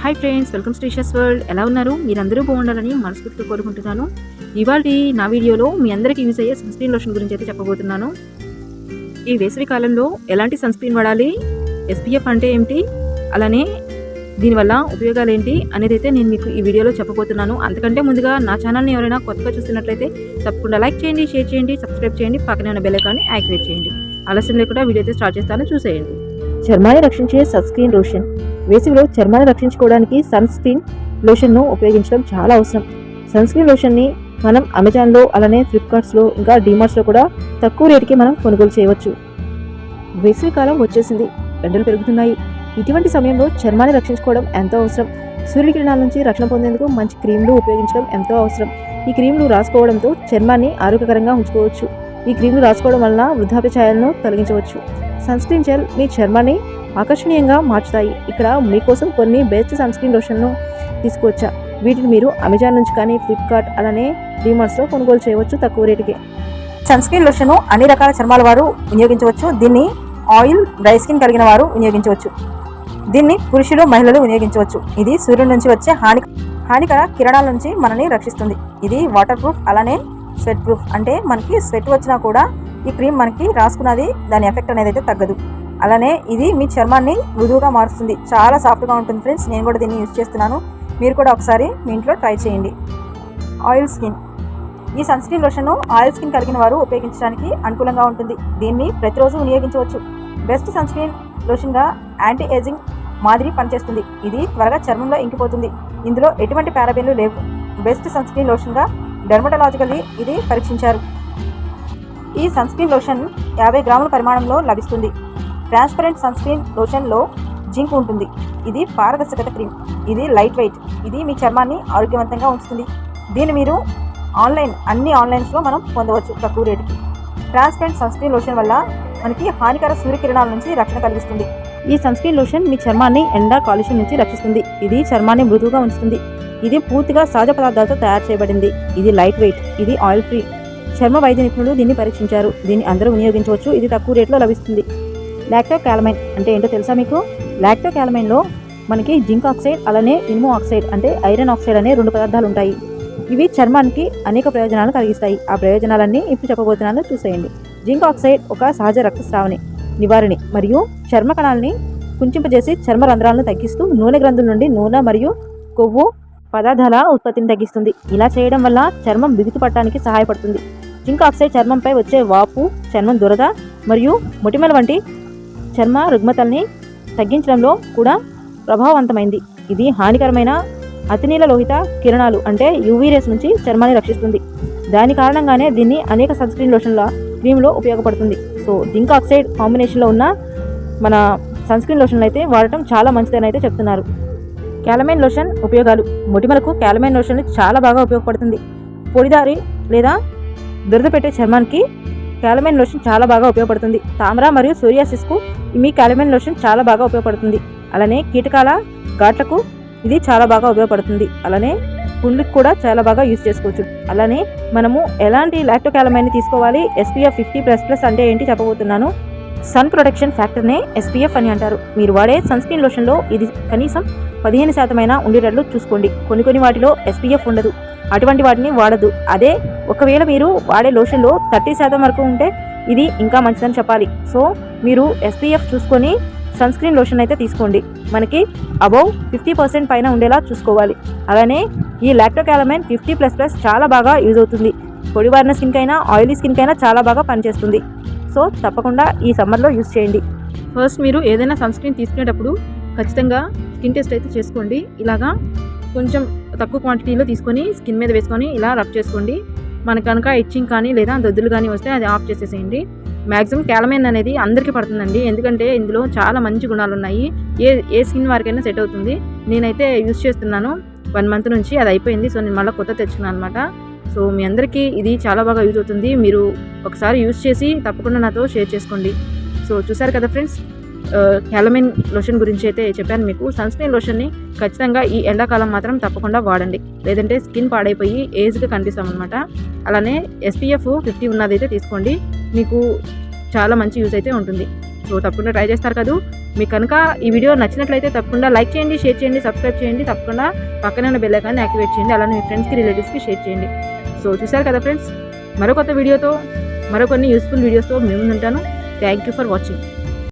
Hi friends welcome status world. ఎలా ఉన్నారు? మీరందరూ బాగుండాలని మనస్ఫూర్తిగా కోరుకుంటున్నాను. ఇవాళ నా వీడియోలో మీ అందరికీ యూజ్ అయ్యే సన్ స్క్రీన్ లోషన్ గురించి అయితే చెప్పబోతున్నాను. ఈ వేసవి కాలంలో ఎలాంటి సన్ స్క్రీన్ వాడాలి ఎస్పీఎఫ్ అంటే ఏమిటి? అలానే దీనివల్ల ఉపయోగాలు ఏంటి అనేది అయితే నేను మీకు ఈ వీడియోలో చెప్పబోతున్నాను. అంతకంటే ముందుగా నా ఛానల్ని ఎవరైనా కొత్తగా చూస్తున్నట్లయితే తప్పకుండా లైక్ చేయండి షేర్ చేయండి సబ్స్క్రైబ్ చేయండి పక్కనే ఉన్న బెల్ ఐకాన్ని యాక్టివేట్ చేయండి. ఆలస్యం లేకుండా వీడియో అయితే స్టార్ట్ చేస్తాను చూసేయండి. చర్మాన్ని రక్షించే సన్ స్క్రీన్ లోషన్. వేసవిలో చర్మాన్ని రక్షించుకోవడానికి సన్ స్క్రీన్ లోషన్ను ఉపయోగించడం చాలా అవసరం. సన్ స్క్రీన్ లోషన్ని మనం అమెజాన్లో అలానే ఫ్లిప్కార్ట్స్లో ఇంకా డిమార్ట్స్లో కూడా తక్కువ రేటుకి మనం కొనుగోలు చేయవచ్చు. వేసవి కాలం వచ్చేసింది. ఎండలు పెరుగుతున్నాయి. ఇటువంటి సమయంలో చర్మాన్ని రక్షించుకోవడం ఎంతో అవసరం. సూర్యకిరణాల నుంచి రక్షణ పొందేందుకు మంచి క్రీమ్లు ఉపయోగించడం ఎంతో అవసరం. ఈ క్రీమ్లు రాసుకోవడంతో చర్మాన్ని ఆరోగ్యకరంగా ఉంచుకోవచ్చు. ఈ క్రీమ్ను రాసుకోవడం వలన వృద్ధాప్య ఛాయలను తొలగించవచ్చు. సన్ స్క్రీన్ జెల్ మీ చర్మాన్ని ఆకర్షణీయంగా మార్చుతాయి. ఇక్కడ మీకోసం కొన్ని బెస్ట్ సన్ స్క్రీన్ లోషన్ను తీసుకోవచ్చా? వీటిని మీరు అమెజాన్ నుంచి కానీ ఫ్లిప్కార్ట్ అలానే డీమార్ట్స్లో కొనుగోలు చేయవచ్చు తక్కువ రేటుకి. సన్ స్క్రీన్ అన్ని రకాల చర్మాల వారు వినియోగించవచ్చు. దీన్ని ఆయిల్ డ్రై స్కిన్ కలిగిన వారు వినియోగించవచ్చు. దీన్ని పురుషులు మహిళలు వినియోగించవచ్చు. ఇది సూర్యుడి నుంచి వచ్చే హాని హానికర కిరణాల నుంచి మనల్ని రక్షిస్తుంది. ఇది వాటర్ ప్రూఫ్ అలానే స్వెట్ ప్రూఫ్ అంటే మనకి స్వెట్ వచ్చినా కూడా ఈ క్రీమ్ మనకి రాసుకున్నది దాని ఎఫెక్ట్ అనేది అయితే తగ్గదు. అలానే ఇది మీ చర్మాన్ని మృదువుగా మారుస్తుంది. చాలా సాఫ్ట్గా ఉంటుంది ఫ్రెండ్స్. నేను కూడా దీన్ని యూజ్ చేస్తున్నాను. మీరు కూడా ఒకసారి మీ ఇంట్లో ట్రై చేయండి. Oil skin. ఈ sunscreen lotion oil skin కలిగిన వారు ఉపయోగించడానికి అనుకూలంగా ఉంటుంది. దీన్ని ప్రతిరోజు వినియోగించవచ్చు. బెస్ట్ సన్ స్క్రీన్ లోషన్గా యాంటీ ఏజింగ్ మాదిరి పనిచేస్తుంది. ఇది త్వరగా చర్మంలో ఇంకిపోతుంది. ఇందులో ఎటువంటి పారాబెన్లు లేవు. బెస్ట్ సన్ స్క్రీన్ లోషన్గా డెర్మటలాజికల్లీ ఇది పరీక్షించారు. ఈ సన్ స్క్రీన్ లోషన్ యాభై గ్రాముల పరిమాణంలో లభిస్తుంది. ట్రాన్స్పరెంట్ సన్స్క్రీన్ లోషన్లో జింక్ ఉంటుంది. ఇది పారదర్శకత క్రీమ్. ఇది లైట్ వెయిట్ ఇది మీ చర్మాన్ని ఆరోగ్యవంతంగా ఉంచుతుంది. దీన్ని మీరు ఆన్లైన్ అన్ని ఆన్లైన్స్లో మనం పొందవచ్చు తక్కువ రేటుకి. ట్రాన్స్పరెంట్ సన్ స్క్రీన్ లోషన్ వల్ల మనకి హానికర సూర్యకిరణాల నుంచి రక్షణ కలిగిస్తుంది. ఈ సన్ స్క్రీన్ లోషన్ మీ చర్మాన్ని ఎండ కాలుష్యం నుంచి రక్షిస్తుంది. ఇది చర్మాన్ని మృదువుగా ఉంచుతుంది. ఇది పూర్తిగా సహజ పదార్థాలతో తయారు చేయబడింది. ఇది లైట్ వెయిట్ ఇది ఆయిల్ ఫ్రీ చర్మ వైద్య నిపుణులు దీన్ని పరీక్షించారు. దీన్ని అందరూ వినియోగించవచ్చు. ఇది తక్కువ రేట్లో లభిస్తుంది. లాక్టో క్యాలమైన్ అంటే ఏంటో తెలుసా మీకు? లాక్టో క్యాలమైన్లో మనకి జింక్ ఆక్సైడ్ అలానే ఇనుము ఆక్సైడ్ అంటే ఐరన్ ఆక్సైడ్ అనే రెండు పదార్థాలు ఉంటాయి. ఇవి చర్మానికి అనేక ప్రయోజనాలు కలిగిస్తాయి. ఆ ప్రయోజనాలన్నీ ఇప్పుడు చెప్పబోతున్నాను చూసేయండి. జింక్ ఆక్సైడ్ ఒక సహజ రక్తస్రావని నివారణి మరియు చర్మ కణాలని కుంచింపజేసి చర్మ రంధ్రాలను తగ్గిస్తూ నూనె గ్రంథుల నుండి నూనె మరియు కొవ్వు పదార్థాల ఉత్పత్తిని తగ్గిస్తుంది. ఇలా చేయడం వల్ల చర్మం బిగుతు పట్టడానికి సహాయపడుతుంది. జింక్ ఆక్సైడ్ చర్మంపై వచ్చే వాపు చర్మం దురద మరియు మొటిమల వంటి చర్మ రుగ్మతల్ని తగ్గించడంలో కూడా ప్రభావవంతమైంది. ఇది హానికరమైన అతినీల లోహిత కిరణాలు అంటే యూవీ రేస్ నుంచి చర్మాన్ని రక్షిస్తుంది. దాని కారణంగానే దీన్ని అనేక సన్స్క్రీన్ లోషన్ల క్రీమ్లో ఉపయోగపడుతుంది. సో జింక్ ఆక్సైడ్ కాంబినేషన్లో ఉన్న మన సన్స్క్రీన్ లోషన్లు అయితే వాడటం చాలా మంచిదని అయితే చెప్తున్నారు. క్యాలమైన్ లోషన్ ఉపయోగాలు. మొటిమలకు క్యాలమైన్ లోషన్ చాలా బాగా ఉపయోగపడుతుంది. పొడిదారి లేదా దురద పెట్టే చర్మానికి క్యాలమైన్ లోషన్ చాలా బాగా ఉపయోగపడుతుంది. తామర మరియు సూర్యాసిస్కు మీ క్యాలమైన్ లోషన్ చాలా బాగా ఉపయోగపడుతుంది. అలానే కీటకాల ఘాట్లకు ఇది చాలా బాగా ఉపయోగపడుతుంది. అలానే పుండ్లకు కూడా చాలా బాగా యూస్ చేసుకోవచ్చు. అలానే మనము ఎలాంటి లాక్టోకాలమైన్ తీసుకోవాలి? ఎస్పీఎఫ్ ఫిఫ్టీ ప్లస్ ప్లస్ అంటే ఏంటి చెప్పబోతున్నాను. సన్ ప్రొటెక్షన్ ఫ్యాక్టర్నే ఎస్పీఎఫ్ అని అంటారు. మీరు వాడే సన్ స్క్రీన్ లోషన్లో ఇది కనీసం పదిహేను శాతమైన ఉండేటట్లు చూసుకోండి. కొన్ని కొన్ని వాటిలో ఎస్పీఎఫ్ ఉండదు. అటువంటి వాటిని వాడదు. అదే ఒకవేళ మీరు వాడే లోషన్లో థర్టీ శాతం వరకు ఉంటే ఇది ఇంకా మంచిదని చెప్పాలి. సో మీరు ఎస్పీఎఫ్ చూసుకొని సన్ స్క్రీన్ లోషన్ అయితే తీసుకోండి. మనకి అబౌవ్ ఫిఫ్టీ పర్సెంట్ పైన ఉండేలా చూసుకోవాలి. అలానే ఈ లాక్టోకాలమైన్ ఫిఫ్టీ ప్లస్ ప్లస్ చాలా బాగా యూజ్ అవుతుంది. పొడివారిన స్కిన్కైనా ఆయిలీ స్కిన్కైనా చాలా బాగా పనిచేస్తుంది. సో తప్పకుండా ఈ సమ్మర్లో యూస్ చేయండి. ఫస్ట్ మీరు ఏదైనా సన్ స్క్రీన్ తీసుకునేటప్పుడు ఖచ్చితంగా స్కిన్ టెస్ట్ అయితే చేసుకోండి. ఇలాగా కొంచెం తక్కువ క్వాంటిటీలో తీసుకొని స్కిన్ మీద వేసుకొని ఇలా రబ్ చేసుకోండి. మనకు కనుక ఇచ్చింగ్ కానీ లేదా దొద్దులు కానీ వస్తే అది ఆఫ్ చేసేసేయండి. మ్యాక్సిమం క్యాలమైన్ అనేది అందరికీ పడుతుందండి. ఎందుకంటే ఇందులో చాలా మంచి గుణాలు ఉన్నాయి. ఏ ఏ స్కిన్ వారికైనా సెట్ అవుతుంది. నేనైతే యూస్ చేస్తున్నాను. వన్ మంత్ నుంచి అది అయిపోయింది. సో నేను మళ్ళీ కొత్త తెచ్చుకున్నాను అనమాట సో మీ అందరికీ ఇది చాలా బాగా యూజ్ అవుతుంది. మీరు ఒకసారి యూస్ చేసి తప్పకుండా నాతో షేర్ చేసుకోండి. సో చూసారు కదా ఫ్రెండ్స్ క్యాలమైన్ లోషన్ గురించి అయితే చెప్పాను మీకు. సన్ స్క్రీన్ లోషన్ని ఖచ్చితంగా ఈ ఎండాకాలం మాత్రం తప్పకుండా వాడండి. లేదంటే స్కిన్ పాడైపోయి ఏజ్గా కనిపిస్తామన్నమాట. అలానే ఎస్పీఎఫ్ ఫిఫ్టీ ఉన్నదైతే తీసుకోండి. మీకు చాలా మంచి యూజ్ అయితే ఉంటుంది. సో తప్పకుండా ట్రై చేస్తారు కదా. మీకు కనుక ఈ వీడియో నచ్చినట్లయితే తప్పకుండా లైక్ చేయండి షేర్ చేయండి సబ్స్క్రైబ్ చేయండి తప్పకుండా పక్కనే ఉన్న బెల్ ఐకాన్ని యాక్టివేట్ చేయండి అలానే మీ ఫ్రెండ్స్కి రిలేటివ్స్కి షేర్ చేయండి. సో చూసారు కదా ఫ్రెండ్స్ మరో కొత్త వీడియోతో మరో కొన్ని యూస్ఫుల్ వీడియోస్తో మేము ఉంటాను. Thank you for watching